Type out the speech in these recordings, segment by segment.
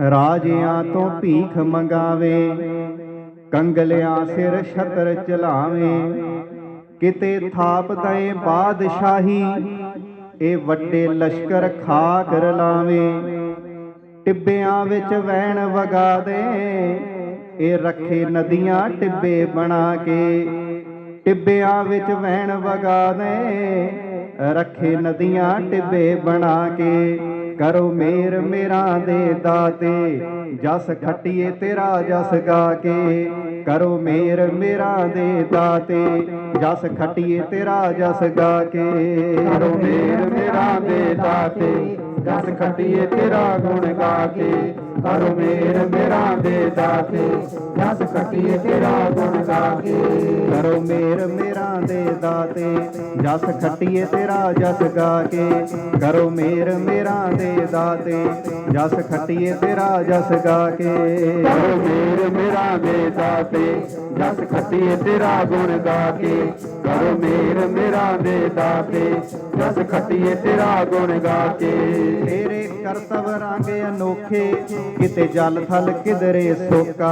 ਰਾਜਿਆਂ ਤੋਂ ਭੀਖ ਮੰਗਾਵੇ, ਕੰਗਲਿਆਂ ਸਿਰ ਛਤਰ ਚਲਾਵੇ। ਕਿਤੇ ਥਾਪ ਦਏ ਬਾਦਸ਼ਾਹੀ, ਇਹ ਵੱਡੇ ਲਸ਼ਕਰ ਖਾ ਕਰ ਲਾਵੇ। ਟਿੱਬਿਆਂ ਵਿੱਚ ਵਹਿਣ ਵਗਾ ਦੇ, ਇਹ ਰੱਖੇ ਨਦੀਆਂ ਟਿੱਬੇ ਬਣਾ ਕੇ। ਟਿੱਬਿਆਂ ਵਿੱਚ ਵਹਿਣ ਵਗਾ ਦੇ, ਰੱਖੇ ਨਦੀਆਂ ਟਿੱਬੇ ਬਣਾ ਕੇ। ਕਰੋ ਮੇਰ ਮੇਰਾ ਦੇ ਦਾਤੇ ਜਸ ਖੱਟੀਏ ਤੇਰਾ ਜਸ ਗਾ ਕੇ। ਕਰੋ ਮੇਰ ਮੇਰਾ ਦੇ ਦਾਤੇ ਜਸ ਖੱਟੀਏ ਤੇਰਾ ਜਸ ਗਾ ਕੇ। ਕਰੋ ਮੇਰ ਮੇਰਾ ਦੇ ਦਾਤੇ ਜਸ ਖੱਟੀਏ ਤੇਰਾ ਗੁਣ ਗਾ ਕੇ। ਕਰੋ ਮੇਰ ਮੇਰਾ ਦੇ ਦਾਤੇ, ਜਸ ਖੱਟੀਏ ਤੇਰਾ ਗੁਣ ਗਾ ਕੇ ਕਰੋ ਮੇਰ ਮੇਰਾ ਦੇ ਦਾਤੇ, ਜਸ ਖੱਟੀਏ ਤੇਰਾ ਜਸ ਗਾ ਕੇ ਕਰੋ ਮੇਰ ਮੇਰਾ ਦੇ ਦਾਤੇ, ਜਸ ਖੱਟੀਏ ਤੇਰਾ ਜਸ ਗਾ ਕੇ ਕਰੋ ਮੇਰ ਮੇਰਾ ਦੇ ਦਾਤੇ, ਜਸ ਖੱਟੀਏ ਤੇਰਾ ਗੁਣ ਗਾ ਕੇ ਕਰੋ ਮੇਰ ਮੇਰਾ ਦੇ ਦਾਤੇ, ਜਸ ਖੱਟੀਏ ਤੇਰਾ ਗੁਣ ਗਾ ਕੇ ਤੇਰੇ ਕਰਤਵ ਰੰਗ ਅਨੋਖੇ, ਕਿਤੇ ਜਲ ਥਲ ਕਿਧਰੇ ਸੋਕਾ।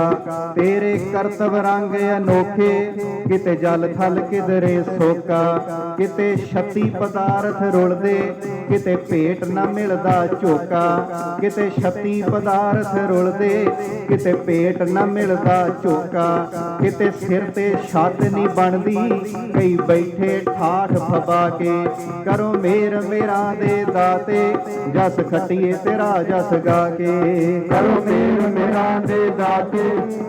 ਤੇਰੇ ਕਰਤਵ ਰੰਗ ਅਨੋਖੇ, ਕਿਤੇ ਜਲ ਥਲ ਕਿਧਰੇ ਸੋਕਾ। ਕਿਤੇ ਛੱਤੀ ਪਦਾਰਥ ਰੁਲਦੇ, ਕਿਤੇ ਭੇਟ ਨਾ ਮਿਲਦਾ ਝੋਕਾ। ਕਿਤੇ ਛੱਤੀ ਪਦਾਰਥ ਰੁਲਦੇ, ਕਿਤੇ ਭੇਟ ਨਾ ਮਿਲਦਾ ਝੋਕਾ। ਕਿਤੇ ਸਿਰ ਤੇ ਛੱਤ ਨਹੀਂ ਬਣਦੀ, ਕਈ ਬੈਠੇ ਠਾਠ ਫਬਾ ਕੇ। ਕਰੋ ਮੇਰ ਮੇਰਾ ਦੇ ਦਾਤੇ, ਜਸ ਖੱਟੀ ਖੱਟੀਏ ਤੇਰਾ ਜਸ ਗਾ ਕੇ। ਕਰੋ ਮੇਰ ਮੇਰਾ ਦੇ ਦਾਤੇ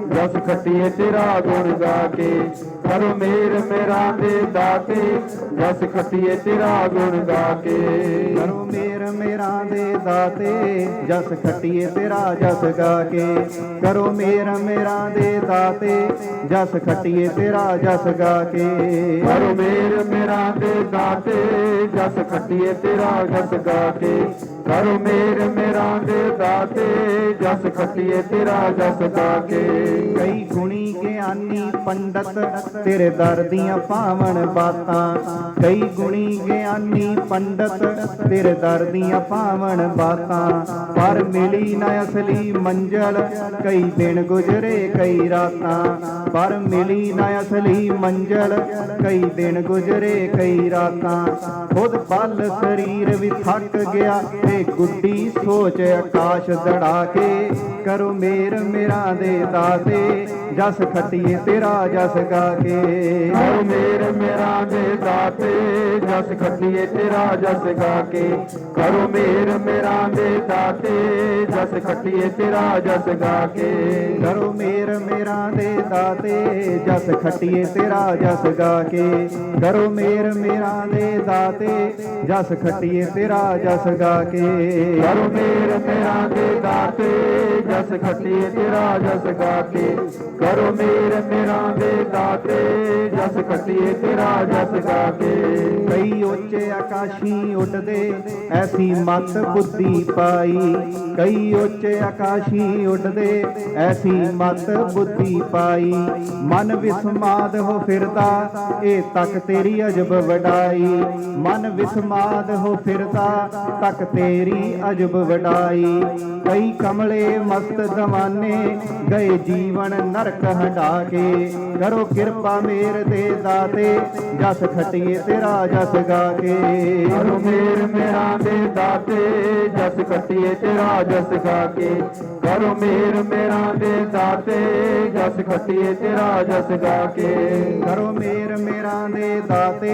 ਜਸ ਖੱਟੀਏ ਤੇਰਾ ਗੁਣ ਗਾ ਕੇ। ਕਰੋ ਮੇਰ ਮੇਰਾ ਦੇ ਦਾਤੇ ਜਸ ਖੱਟੀਏ ਤੇਰਾ ਗੁਣ ਗਾ ਕੇ। ਕਰੋ ਮੇਰ ਮੇਰਾ ਦੇ ਦਾਤੇ ਜਸ ਖੱਟੀਏ ਤੇਰਾ ਜਸ ਗਾ ਕੇ। ਕਰੋ ਮੇਰ ਮੇਰਾ ਦੇ ਦਾਤੇ ਜਸ ਖੱਟੀਏ ਤੇਰਾ ਜਸ ਗਾ ਕੇ। ਕਰੋ ਮੇਰ ਮੇਰਾ ਦੇ ਦਾਤੇ ਜਸ ਖੱਟੀਏ ਤੇਰਾ ਜਸ ਗਾ ਕੇ। ਕਰੋ ਮੇਰ ਮੇਰਾ ਦੇ ਦਾਤੇ, ਜਸ ਖੱਟੀਏ ਤੇਰਾ ਜਸ ਗਾ ਕਈ ਗੁਣੀ ਗਿਆਨੀ ਪੰਡਤ, ਤੇਰੇ ਦਰ ਦੀਆਂ ਪਾਵਨ ਬਾਤਾਂ। ਕਈ ਗੁਣੀ ਗਿਆਨੀ ਪੰਡਤ, ਤੇਰੇ ਦਰ ਦੀਆਂ ਪਾਵਨ ਬਾਤਾਂ। ਪਰ ਮਿਲੀ ਨਾ ਅਸਲੀ ਮੰਜ਼ਲ, ਕਈ ਦਿਨ ਗੁਜ਼ਰੇ, ਕਈ ਰਾਤਾਂ। ਪਰ ਮਿਲੀ ਨਾ ਅਸਲੀ ਮੰਜ਼ਲ, ਕਈ ਦਿਨ ਗੁਜ਼ਰੇ, ਕਈ ਰਾਤਾਂ। ਖੁਦ ਬਲ ਸਰੀਰ ਵੀ ਥੱਕ ਗਿਆ ਤੇ ਗੁੱਡੀ ਸੋਚ ਆਕਾਸ਼ ਦੜਾ ਕੇ ਕਰੋ ਮੇਰ ਮੇਰਾ ਦੇ ਦਾਤੇ ਜਸ ਖੱਟੀਏ ਤੇਰਾ ਜਸ ਗਾ ਕੇ ਕਰੋ ਮੇਰ ਮੇਰਾ ਦੇ ਦਾਤੇ ਜਸ ਖੱਟੀਏ ਤੇਰਾ ਜਸ ਗਾ ਕੇ ਕਰੋ ਮੇਰ ਮੇਰਾ ਦੇ ਦਾਤੇ ਜਸ ਖੱਟੀਏ ਤੇਰਾ ਜਸ ਗਾ ਕੇ ਕਰੋ ਮੇਰ ਮੇਰਾ ਦੇ ਦਾਤੇ, ਜਸ ਖੱਟੀਏ ਤੇਰਾ ਜਸ ਗਾ ਕੇ। ਕਰੋ ਮੇਰ ਮੇਰਾ ਦੇ ਦਾਤੇ, ਜਸ ਖੱਟੀਏ ਤੇਰਾ ਜਸ ਗਾ ਕੇ। ਕਰੋ ਮੇਰ ਮੇਰਾ ਦੇ ਦਾਤੇ, ਜਸ ਖੱਟੀਏ ਤੇਰਾ ਜਸ ਗਾ ਕੇ। ਕਰੋ ਮੇਰ ਮੇਰਾ ਦੇ ਦਾਤੇ, ਜਸ ਖੱਟੀਏ ਤੇਰਾ ਜਸ ਗਾ ਕੇ। ਕਈ ਉੱਚੇ ਆਕਾਸ਼ੀ ਉੱਡਦੇ, ਐਸੀ ਮਤ ਬੁੱਧੀ ਪਾਈ। ਕਈ ਉੱਚੇ ਆਕਾਸ਼ੀ ਉੱਡਦੇ, ਐਸੀ ਮਤ ਬੁੱਧੀ ਪਾਈ। ਮਨ ਵਿਸਮਾਦ ਹੋ ਫਿਰਦਾ, ਇਹ ਤੱਕ ਤੇਰੀ ਅਜਬ ਵਡਾਈ। ਮਨ ਵਿਸਮਾਦ ਹੋ ਫਿਰਦਾ, ਤੱਕ ਤੇਰੀ ਅਜਬ ਵਡਾਈ। ਕਈ ਕਮਲੇ ਮਸਤ ਦਵਾਨੇ ਗਏ ਜੀਵਨ ਨਰਕ ਹਟਾ ਕੇ। ਕਰੋ ਕਿਰਪਾ ਮੇਰ ਦੇ ਦਾਤੇ, ਜਸ ਖਟੀਏ ਤੇਰਾ ਜਸ ਗਾ ਕੇ। ਕਰੋ ਮੇਰ ਮੇਰਾ ਦੇ ਦਾਤੇ, ਜਸ ਖੱਟੀਏ ਤੇਰਾ ਜਸ ਗਾ ਕੇ। ਕਰੋ ਮੇਰ ਮੇਰਾ ਦੇ ਦਾਤੇ ਜਸ ਖੱਟੀਏ ਤੇਰਾ ਜਸ ਗਾ ਕੇ। ਕਰੋ ਮੇਰ ਮੇਰਾ ਦੇ ਦਾਤੇ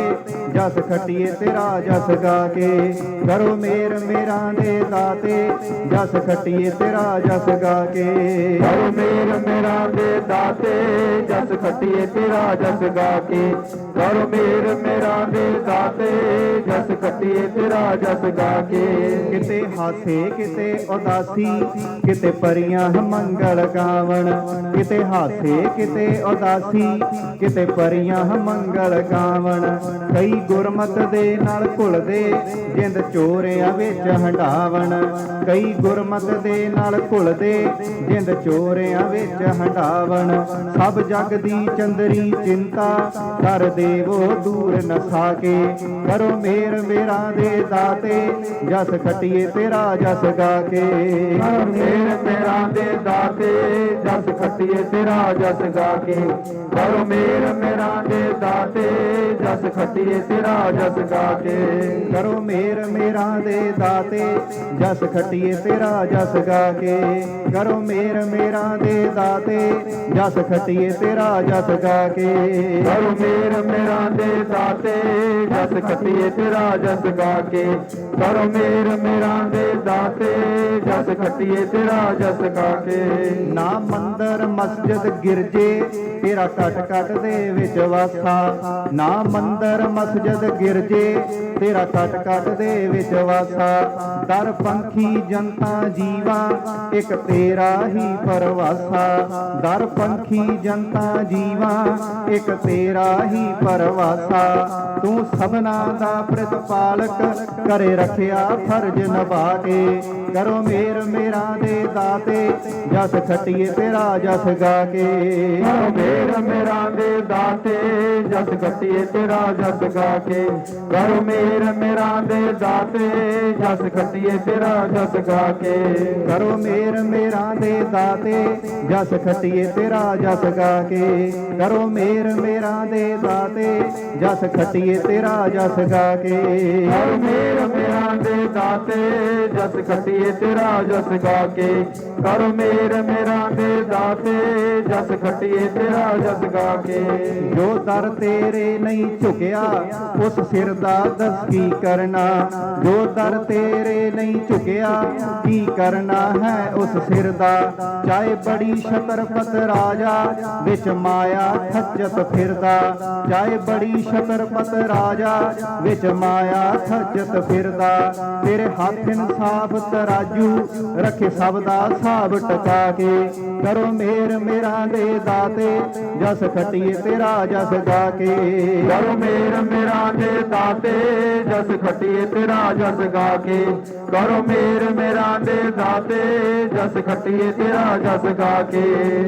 ਜਸ ਖੱਟੀਏ ਤੇਰਾ ਜਸ ਗਾ ਕੇ। ਕਰੋ ਮੇਰ ਮੇਰਾ ਦੇ ਦਾਤੇ ਜਸ ਖੱਟੀਏ ਤੇਰਾ ਜਸ ਗਾ ਕੇ। ਕਰੋ ਮੇਰ ਮੇਰਾ ਦੇ ਦਾਤੇ ਜਸ ਖੱਟੀਏ ਤੇਰਾ ਜਸ ਗਾ ਕੇ। ਕਰੋ ਮੇਰ ਮੇਰਾ ਦੇ ਦਾਤੇ ਤੇਰਾ ਜਸ ਗਾ ਕੇ। ਕਿਤੇ ਹਾਸੇ ਕਿਤੇ ਉਦਾਸੀ, ਕਿਤੇ ਪਰੀਆਂ ਮੰਗਲ ਗਾਵਣ। ਕਿਤੇ ਹਾਸੇ ਕਿਤੇ ਉਦਾਸੀ, ਕਿਤੇ ਪਰੀਆਂ ਮੰਗਲ ਗਾਵਣ। ਕਈ ਗੁਰਮਤ ਦੇ ਨਾਲ ਘੁਲਦੇ, ਜਿੰਦ ਚੋਰਿਆਂ ਵਿੱਚ ਹੰਡਾਵਣ। ਕਈ ਗੁਰਮਤ ਦੇ ਨਾਲ ਘੁਲਦੇ, ਜਿੰਦ ਚੋਰਿਆਂ ਵਿੱਚ ਹੰਡਾਵਣ। ਸਭ ਜਗ ਦੀ ਚੰਦਰੀ ਚਿੰਤਾ, ਕਰ ਦੇਵੋ ਦੂਰ ਨਸਾ ਕੇ। ਕਰੋ ਮੇਰ ਮੇਰਾ ਦੇ ਦਾਤੇ ਜਸ ਖਟੀਏ ਤੇਰਾ ਜਸ ਗਾ ਕੇ। ਕਰ ਮੇਰ ਮੇਰਾ ਦੇ ਦਾਤੇ ਜਸ ਖੱਟੀਏ ਤੇਰਾ ਜਸ ਗਾ ਕੇ। ਕਰ ਮੇਰ ਮੇਰਾ ਦੇ ਦਾਤੇ ਜਸ ਖੱਟੀਏ ਤੇਰਾ ਜਸ ਗਾ ਕੇ। ਕਰੋ ਮੇਰ ਮੇਰਾ ਦੇ ਦਾਤੇ ਜਸ ਖਟੀਏ ਤੇਰਾ ਜਸ ਗਾ ਕੇ। ਕਰੋ ਮੇਰ ਮੇਰਾ ਦੇ ਦਾਤੇ ਜਸ ਖਟੀਏ ਤੇਰਾ ਜਸ ਗਾ ਕੇ। ਕਰ ਮੇਰ ਮੇਰਾ ਦੇ ਦਾਤੇ ਜਸ ਖੱਟੀਏ ਤੇਰਾ ਜਸ ਗਾ ਕੇ ਕਰ ਮੇਰ ਮੇਰਾ ਦੇ ਦਾਤੇ, ਜਸ ਖੱਟੀਏ ਤੇਰਾ ਜਸ ਗਾ ਕੇ। ਨਾ ਮੰਦਰ, ਮਸਜਿਦ, ਗਿਰਜੇ, ਤੇਰਾ ਕਟ ਕਟ ਦੇ ਵਿੱਚ ਵਾਸਾ। ਨਾ ਮੰਦਰ, ਮਸਜਿਦ, ਗਿਰਜੇ, ਤੇਰਾ ਕਟ ਕਟ ਦੇ ਵਿੱਚ ਵਾਸਾ। ਦਰ ਪੰਖੀ ਜਨਤਾ ਜੀਵਾ, ਇੱਕ ਤੇਰਾ ਹੀ ਪਰਵਾਸਾ। ਦਰ ਪੰਖੀ ਜਨਤਾ ਜੀਵਾ, ਇੱਕ ਤੇਰਾ ਹੀ ਪਰਵਾਸਾ। ਤੂੰ ਸਭਨਾ ਦਾ ਪ੍ਰਤਪਾਲਕ ਕਰੇ ਰੱਖਿਆ ਫਰਜ਼ ਨਿਭਾ ਕੇ ਕਰੋ ਮੇਰ ਮੇਰਾ ਦੇ ਦਾਤੇ ਜਸ ਖਟੀਏ ਤੇਰਾ ਜਸ ਗਾ ਕੇ ਕਰ ਮੇਰ ਮੇਰਾ ਦੇ ਦਾਤੇ ਜਸ ਖੱਟੀਏ ਤੇਰਾ ਜਸ ਗਾ ਕੇ ਕਰ ਮੇਰ ਮੇਰਾ ਦੇ ਦਾਤੇ ਜਸ ਖੱਟੀਏ ਤੇਰਾ ਜਸ ਗਾ ਕੇ ਕਰੋ ਮੇਰ ਮੇਰਾ ਦੇ ਦਾਤੇ ਜਸ ਖਟੀਏ ਤੇਰਾ ਜਸ ਗਾ ਕੇ ਕਰੋ ਮੇਰ ਮੇਰਾ ਦੇ ਦਾਤੇ ਜਸ ਖਟੀਏ ਤੇਰਾ ਜਸ ਗਾ ਕੇ ਕਰ ਤੇ ਮੇਰਾ ਦੇ ਜਸ ਖੱਟੀਏ ਤੇਰਾ ਜਸ ਗਾ ਕੇ। ਕਰ ਮੇਰ ਮੇਰਾ ਦੇ ਦਾਤੇ ਜਸ ਖੱਟੀਏ ਤੇਰਾ ਜਸ ਗਾ ਕੇ। ਜੋ ਦਰ ਤੇਰੇ ਨਹੀਂ ਝੁਕਿਆ, ਉਸ ਸਿਰ ਦਾ ਦਸ ਕੀ ਕਰਨਾ? ਜੋ ਦਰ ਤੇਰੇ ਨਹੀਂ ਝੁਕਿਆ, ਕੀ ਕਰਨਾ ਹੈ ਉਸ ਸਿਰ ਦਾ? ਚਾਹੇ ਬੜੀ ਛਤਰਪਤ ਰਾਜਾ, ਵਿੱਚ ਮਾਇਆ ਖੱਚਤ ਫਿਰਦਾ। ਚਾਹੇ ਬੜੀ ਛਤਰਪਤ ਰਾਜਾ, ਵਿੱਚ ਮਾਇਆ ਖੱਚਤ ਫਿਰਦਾ। ਤੇਰੇ ਹੱਥ ਇਨਸਾਫ ਤਰਾਜੂ ਰੱਖੇ ਸਭ ਦਾ ਹਿਸਾਬ ਟਕਾ ਕੇ। ਕਰੋ ਮੇਰ ਮੇਰਾ ਦੇ ਦਾਤੇ ਜਸ ਖਟੀਏ ਤੇਰਾ ਜਸ ਗਾ ਕੇ। ਕਰ ਮੇਰ ਮੇਰਾ ਦੇ ਦਾਤੇ ਜਸ ਖੱਟੀਏ ਤੇਰਾ ਜਸ ਗਾ ਕੇ। ਕਰ ਮੇਰ ਮੇਰਾ ਦੇ ਦਾਤੇ ਜਸ ਖੱਟੀਏ ਤੇਰਾ ਜਸ ਗਾ ਕੇ।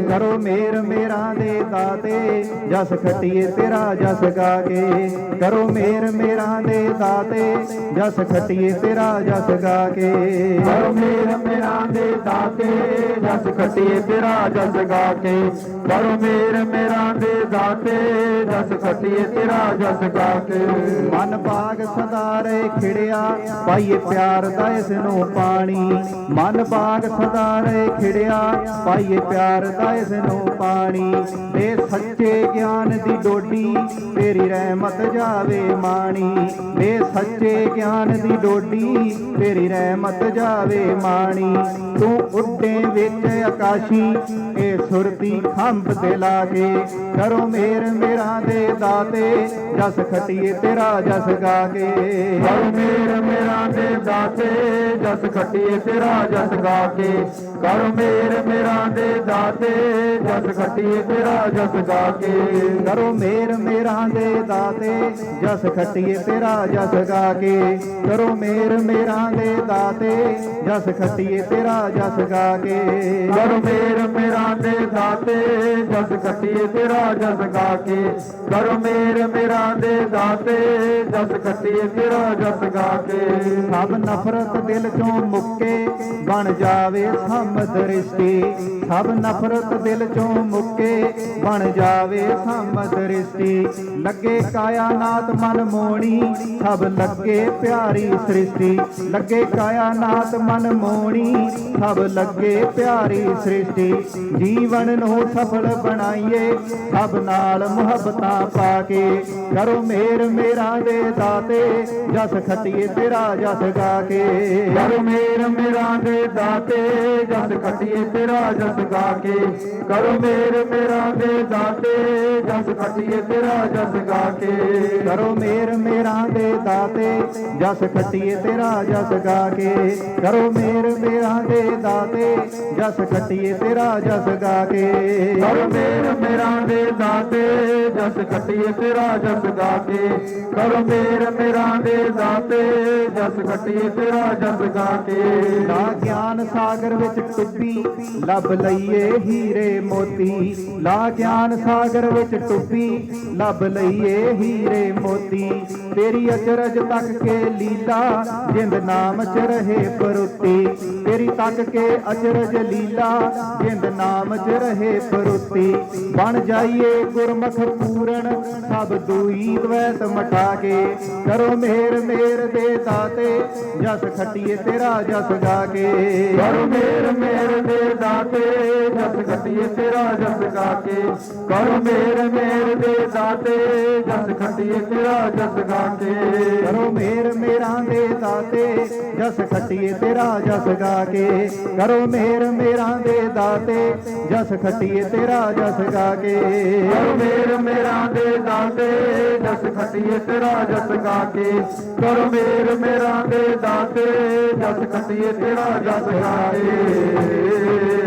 ਕਰੋ ਮੇਰ ਮੇਰਾ ਦੇ ਦਾਤੇ ਜਸ ਖਟੀਏ ਤੇਰਾ ਜਸ ਗਾ ਕੇ। ਕਰੋ ਮੇਰ ਮੇਰਾ ਦੇ ਦਾਤੇ ਜਸ ਖਟੀਏ ਤੇਰਾ ਜਸ ਗਾ ਕੇ ਕਰ ਮੇਰ ਮੇਰਾ ਦੇ ਦਾਤੇ ਜਸ ਖੱਟੀਏ ਤੇਰਾ ਜਸ ਗਾ ਕੇ ਕਰ ਮੇਰ ਮੇਰਾ ਦੇ ਦਾਤੇ ਜਸ ਖੱਟੀਏ ਤੇਰਾ ਜਸ ਗਾ ਕੇ ਮਨ ਬਾਗ ਸਦਾ ਰਹੇ ਖਿੜਿਆ ਪਾਈਏ ਪਿਆਰ ਦਾ ਇਸ ਨੂੰ ਪਾਣੀ। ਮਨ ਬਾਗ ਸਦਾ ਰਹੇ ਖਿੜਿਆ ਪਾਈਏ ਪਿਆਰ ਦਾ ਇਸ ਨੂੰ ਪਾਣੀ। ਤੇ ਸੱਚੇ ਗਿਆਨ ਦੀ ਡੋਡੀ ਤੇਰੀ ਰਹਿਮਤ ਜਾਵੇ ਮਾਣੀ। ਤੇ ਸੱਚੇ ਗਿਆਨ ਦੀ ਡੋਡੀ ਤੇਰੀ ਰਹਿਮਤ ਜਾਵੇ ਮਾਣੀ, ਤੂੰ ਉੱਡੇ ਵਿੱਚ ਆਕਾਸ਼ੀ, ਇਹ ਸੁਰਤੀ ਖੰਭ ਤੇ ਲਾ ਕੇ ਕਰੋ ਮੇਰ ਮੇਰਾ ਦੇ ਦਾਤੇ, ਜਸ ਖਟੀਏ ਤੇਰਾ ਜਸ ਗਾਗੇ ਕੇ। ਮੇਰ ਮੇਰਾ ਦੇ ਦਾਤੇ, ਜਸ ਖੱਟੀਏ ਤੇਰਾ ਜਸ ਗਾ ਕੇ। ਕਰ ਮੇਰ ਮੇਰਾ ਦੇ ਦਾਤੇ, ਜਸ ਖੱਟੀਏ ਤੇਰਾ ਜਸ ਗਾ ਕੇ ਕਰੋ ਮੇਰ ਮੇਰਾ ਦੇ ਦਾਤੇ, ਜਸ ਖਟੀਏ ਤੇਰਾ ਜਸ ਗਾ ਕੇ ਕਰੋ ਮੇਰ ਮੇਰਾ ਦੇ ਦਾਤੇ, ਜਸ ਖਟੀਏ ਤੇਰਾ ਜਸ ਗਾ ਕੇ ਕਰ ਮੇਰ ਮੇਰਾ ਦੇ ਦਾਤੇ, ਜਸ ਖੱਟੀਏ ਤੇਰਾ ਜਸ ਗਾ ਕੇ ਕਰ ਮੇਰ ਮੇਰਾ ਦੇ ਦਾਤੇ, ਜਸ ਖੱਟੀਏ ਤੇਰਾ ਜਸ ਗਾ ਕੇ ਸਭ ਨਫ਼ਰਤ ਦਿਲ ਚੋਂ ਮੁੱਕੇ, ਬਣ ਜਾਵੇ ਸਮ ਦ੍ਰਿਸ਼ਟੀ, ਸਭ ਨਫ਼ਰਤ ਦਿਲ ਚੋਂ ਮੁੱਕੇ, ਬਣ ਜਾਵੇ ਸਮ ਦ੍ਰਿਸ਼ਟੀ। ਲੱਗੇ ਕਾਇਨਾਤ ਮਨ ਮੋਣੀ, ਸਭ ਲੱਗੇ ਪਿਆਰੀ ਸ੍ਰਿਸ਼ਟੀ। ਲੱਗੇ ਕਾਇਨਾਤ ਮਨ ਮੋਣੀ, ਸਭ ਲੱਗੇ ਪਿਆਰੀ ਸ੍ਰਿਸ਼ਟੀ। ਜੀਵਨ ਨੂੰ ਸਫਲ ਬਣਾਈਏ, ਸਭ ਨਾਲ ਮੁਹੱਬਤਾਂ ਪਾ ਕੇ ਕਰੋ ਮੇਰ ਮੇਰਾ ਦੇ ਦਾਤੇ, ਜਸ ਖਟੀਏ ਤੇਰਾ ਜਸ ਗਾ ਕੇ ਕਰ ਮੇਰ ਮੇਰਾ ਦੇ ਦਾਤੇ ਜਸ ਖੱਟੀਏ ਤੇਰਾ ਜਸ ਗਾ ਕੇ। ਕਰ ਮੇਰ ਮੇਰਾ ਦੇ ਦਾਤੇ ਜਸ ਖੱਟੀਏ ਤੇਰਾ ਜਸ ਗਾ ਕੇ। ਕਰੋ ਮੇਰ ਮੇਰਾ ਦੇ ਦਾਤੇ ਜਸ ਖਟੀਏ ਤੇਰਾ ਜਸ ਗਾ ਕੇ। ਕਰੋ ਮੇਰ ਮੇਰਾ ਦੇ ਦਾਤੇ ਜਸ ਖੱਟੀਏ ਤੇਰਾ ਜਸ ਗਾ ਕੇ। ਕਰ ਮੇਰ ਮੇਰਾ ਦੇ ਦਾਤੇ ਜਸ ਖੱਟੀਏ ਤੇਰਾ ਜਸ ਗਾ ਕੇ। ਕਰ ਮੇਰ ਮੇਰਾ ਦੇ ਦਾਤੇ ਜਸ ਖੱਟੀਏ ਤੇਰਾ ਜਸ ਗਾ ਕੇ। ਨਾ ਗਿਆਨ ਸਾਗਰ ਵਿੱਚ ਟੁੱਬੀ ਲੱਭ ਲਈਏ ਹੀਰੇ ਮੋਤੀ ਲਾ ਗਿਆਨ ਸਾਗਰ ਵਿੱਚ ਟੁੱਬੀ ਲੱਭ ਲਈਏ ਹੀਰੇ ਮੋਤੀ। ਤੇਰੀ ਅਚਰਜ ਤੱਕ ਕੇ ਲੀਲਾ, ਜਿੰਦ ਨਾਮ ਚ ਰਹੇ ਪਰੁੱਤੀ। ਤੇਰੀ ਤੱਕ ਕੇ ਅਚਰਜ ਲੀਲਾ, ਜਿੰਦ ਨਾਮ ਚ ਰਹੇ ਪਰੁੱਤੀ। ਬਣ ਜਾਈਏ ਗੁਰਮੁਖ ਪੂਰਨ, ਸਭ ਦੂਈ ਦਵੈਤ ਮਟਾ ਕੇ ਕਰੋ ਮੇਰ ਮੇਰ ਦੇ ਦਾਤੇ, ਜਸ ਖੱਟੀਏ ਤੇਰਾ ਜਸ ਗਾ ਕੇ ਕਰ ਮੇਰ ਮੇਰ ਦੇ ਦਾਤੇ, ਜਸ ਖੱਟੀਏ ਤੇਰਾ ਜਸ ਗਾ ਕੇ ਕਰ ਮੇਰ ਮੇਰ ਦੇ ਦਾਤੇ, ਜਸ ਖੱਟੀਏ ਤੇਰਾ ਜਸ ਗਾ ਕੇ ਕਰੋ ਮੇਰ ਮੇਰਾ ਦੇ ਦਾਤੇ। ਜਸ ਖੱਟੀਏ ਤੇਰਾ ਜਸ ਗਾ ਕੇ। ਕਰੋ ਮੇਰ ਮੇਰਾ ਦੇ ਦਾਤੇ। ਜਸ ਖੱਟੀਏ ਤੇਰਾ ਜਸ ਗਾ ਕੇ। ਕਰ ਮੇਰ ਮੇਰਾ ਦੇ ਦਾਤੇ। ਜਸ ਖੱਟੀਏ ਤੇਰਾ ਜਸ ਗਾ ਕੇ। ਕਰੋ ਮੇਰ ਮੇਰਾ ਦੇ ਦਾਤੇ। ਜਸ ਖੱਟੀਏ ਤੇਰਾ ਜਸ ਗਾ ਕੇ।